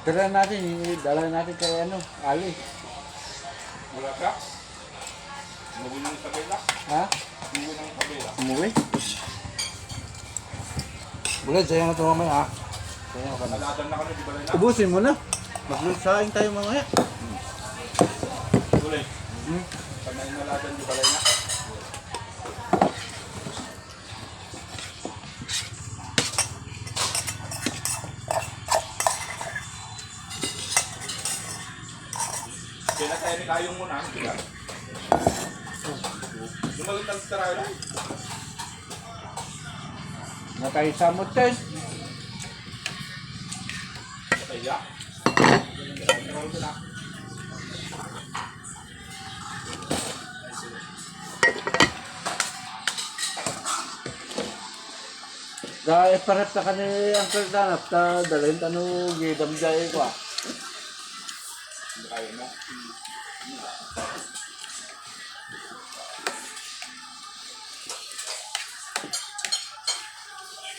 Dala natin, dala natin kay ano, Ali. Wala ka? Umuwi ng kabila? Ha? Umuwi ng kabila? Umuwi? Bulat, sayang na ito mamaya ha. Sayang ka na. Naladan na kami, di ba na? Ubusin mo na. Maglusaing tayo mamaya. Tuloy. Hmm? Pag may naladan, di ba na? Ni Kayong muna, di ba? Lumalit ang tarayo lang. Nakaisamot tayo. Kaya. Dahil parep na kani Uncle Danap, ta dalhin tanu gidamjay ko ah. Hindi kaya mo.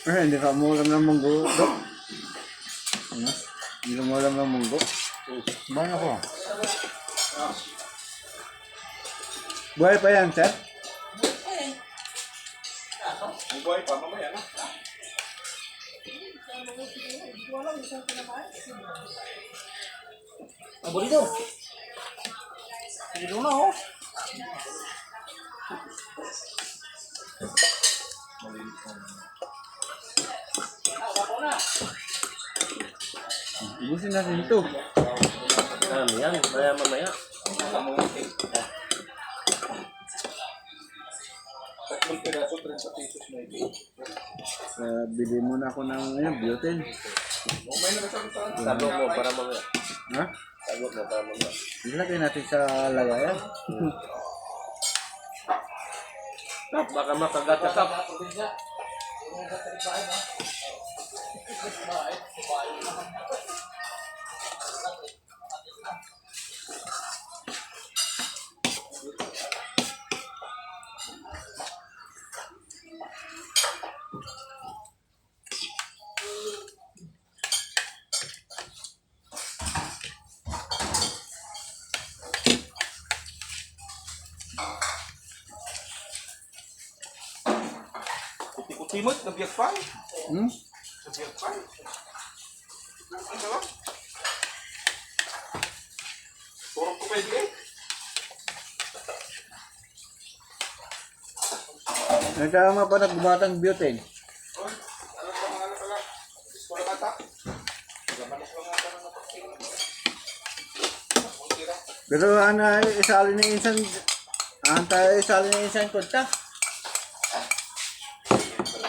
Eh, hindi ka mo alam ng munggo. Dok. Hmm? Hindi ka mo alam ng munggo. Bahan ako. Buhay pa yan, sir? Buhay pa, mamaya na. Aburrido. Hindi na oh. Ubusin natin ito. Ano yan? Maya mamaya. Tatlong piraso, 30 pesos na ito. Uh, bili muna ako ng ano, biotin. May nagsasabi sa Sagot mo para mamaya. Ha? Sagot mo para mamaya. Ilagay natin sa lagayan. Baka makagat ka kap. Kuti-kutimot, nabiyag pa. Hmm? Nabiyag pa. Ano ba? Turok ko pwede eh. Nagkama pa nagbumatang biotin. Oy, ano ano nga ng napakita. Ang. Pero ano, isali na insan, anta